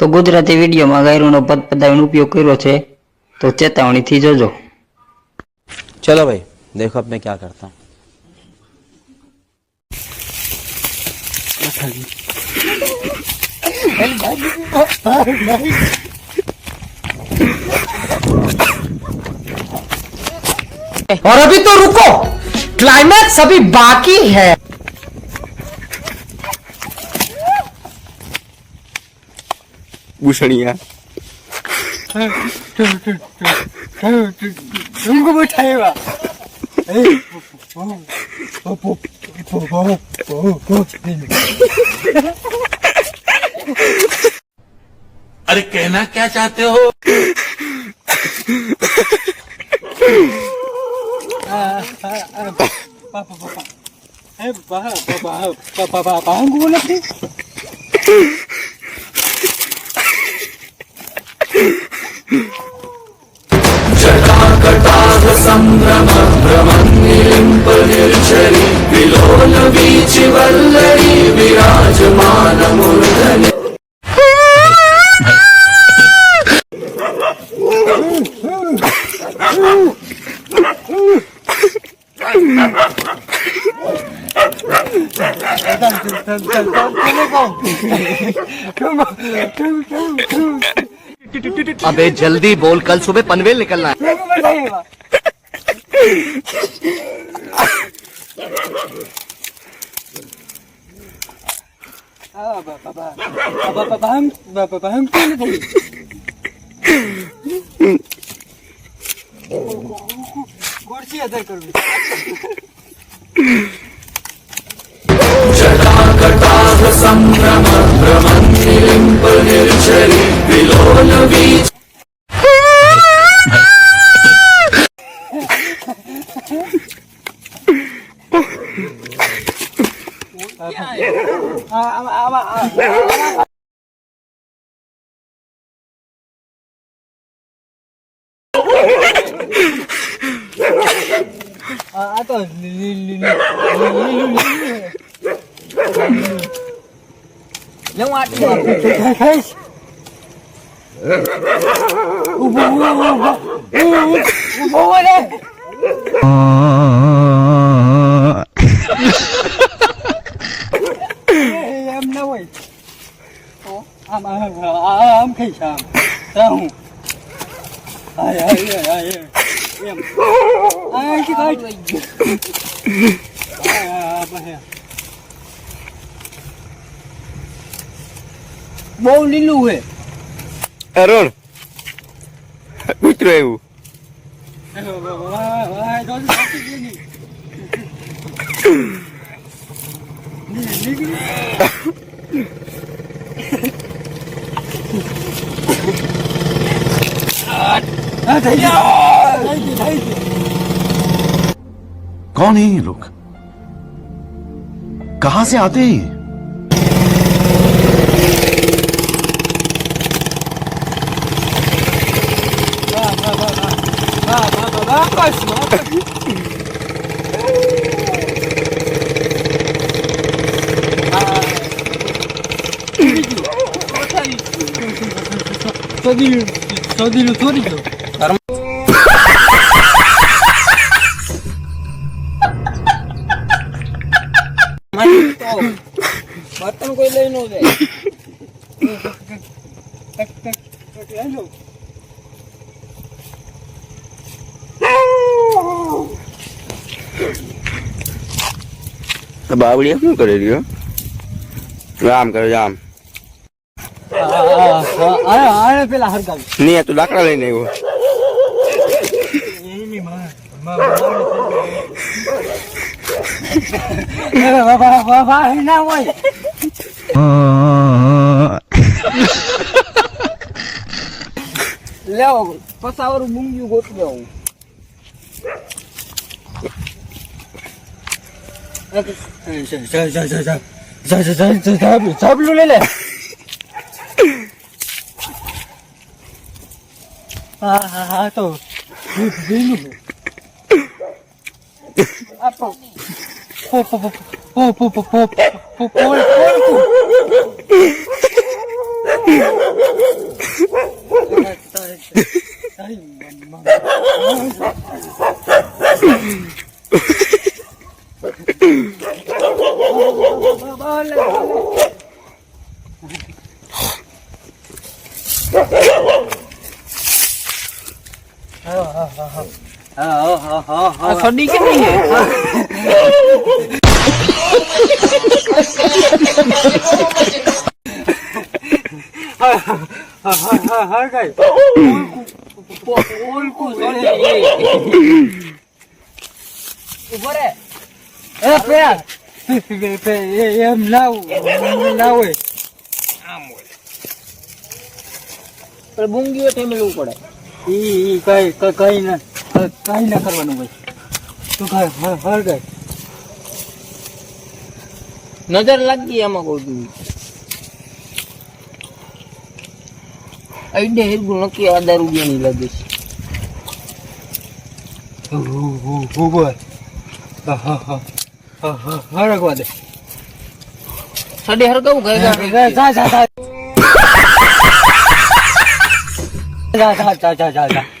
તો ગુજરાતી વિડીયોમાં ગાયરોનો પદ પદાવનો ઉપયોગ કર્યો છે તો ચેતવણીથી જોજો चलो भाई देखो अब मैं क्या करता हूँ और अभी तो रुको क्लाइमैक्स अभी बाकी है ભૂષણિયા ઢુંગુ બઠાવ્યા अरे कहना क्या चाहते हो पापा पापा पापा पापा पापा पापा पापा अबे जल्दी बोल कल सुबह पनवेल निकलना है बाबा बाबा बाबा बाबा बाबा બે હજાર કરવી સંભ્રમ ભ્રમંતિલિંગ વિલોલવી આ તો લીલું લીલું લેવું આટલું ખાઈશ ઊભો ઊભો ઊભો ઊભો રે એમ ના હોય આમ આમ આમ ખાઈશ આમ આમ હાય હાય હાય એમ અહીંથી કાઢ બહુ લીલું હે અરુણ મિત્રો એવું Ah, कौन है ये लोग? कहां से आते हैं ये? Só de, só de, só de, só de, બર્તન કોઈ લઈ ન જાય તો શું કરે રહ્યો રામ કરે રામ પેલા હરગાવ નહીં તું લાકડા લઈને આવ્યો ના હોય લેવો પસાવરું મૂંગ્યું ગોતવે હું સાબલું લઈ લે હા હા હા તો લીલું આપો Ay, mamá. સડી કે નહીં એમ ના ના હોય આમ હોય પણ બુંગીઓ ટેમ લેવું પડે. ઈ કઈ કઈ ના કઈ ના કરવાનું ભાઈ તું કઈ હર હર નજર લાગી આમાં કોઈ દી આઈડિયા હેરગું નક્કી આ દારૂ ની લાગે છે. બોલ હરગવા દે. સડી હરગાવું જા જા. જા જા જા જા જા જા.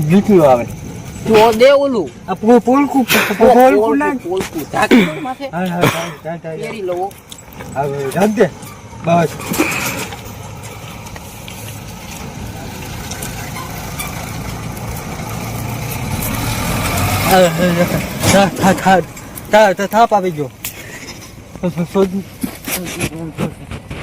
મીઠું આવે તો દે ઓલું આ પોલકું પોલકું ના પોલકું માથે હા હા કેરી લવો થાપ આવી ગયો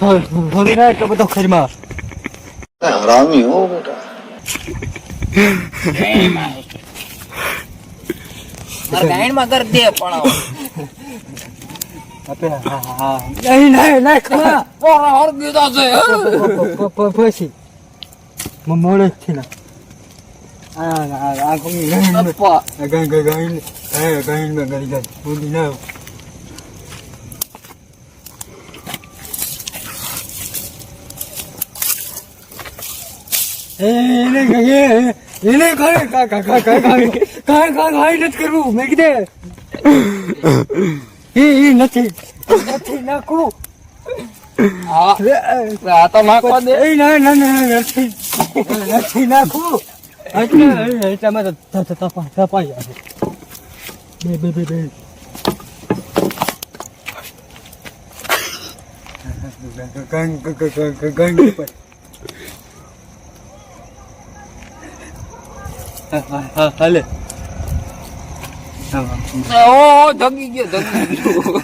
હવે ના એટલો બધો ખરમાં હરામી હો બેટા ગાયણમાં કર દે પણ પછી મોડે થી ના આ આ આ ગઈ ગઈ ગઈ ગઈ ગઈ ગઈ ગઈ ગઈ એને ગંગે એને કાય કાય કાય કાય કાય કાય કાય નથી કરવું મેં કીધે એ એ નથી નથી નાખવું આ તો નથી નથી નાખવું એટલે એટલામાં તો તપાઈ તપાઈ બે બે બે બે ગંગ ગંગ ગંગ પર હાલે ઓ ધગી ગયો ધગી ગયો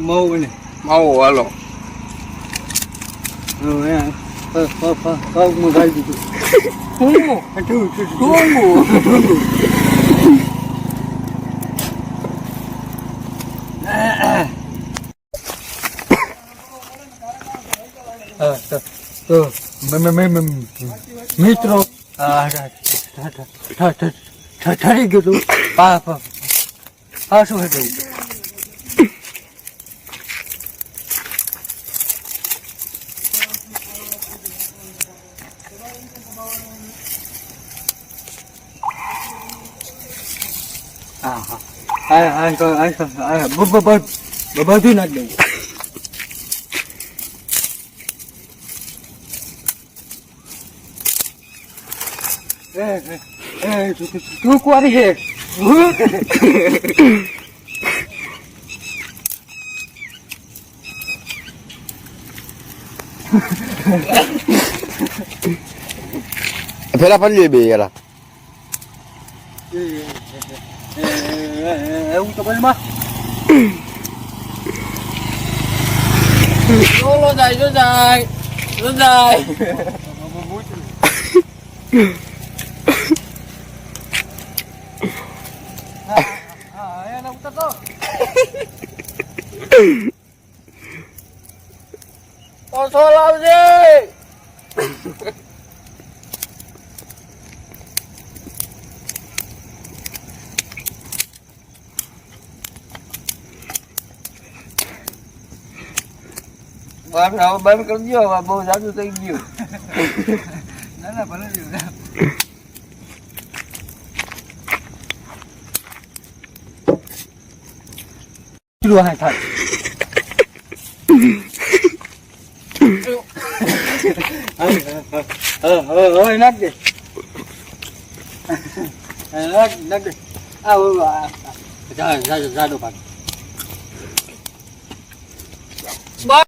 માવો ને માવો હાલો પગમાં ગાળી દીધું ટૂંગું ટૂંગું હા તો તો મે- મે- મે- મે- મિત્રો હા, હા, ઠ- ઠ- ઠ- તો મિત્રો ઠરી ગયું હતું હા પા શું થઈ હા હા હા હા બધું નાખ દઉં Truco RG. Espera para beber, era. É um tamanho mais. Oh, não dai, não dai, não dai. ઓછો લાવજે બસ હવે બંધ કરી દો હવે બહુ જાદુ થઈ ગયું ના ના ભલે કિલો હા થાય હવે હવે હવે નાખ દે નાખ નાખ દે આ હવે આ જા જા જાડો ભાગ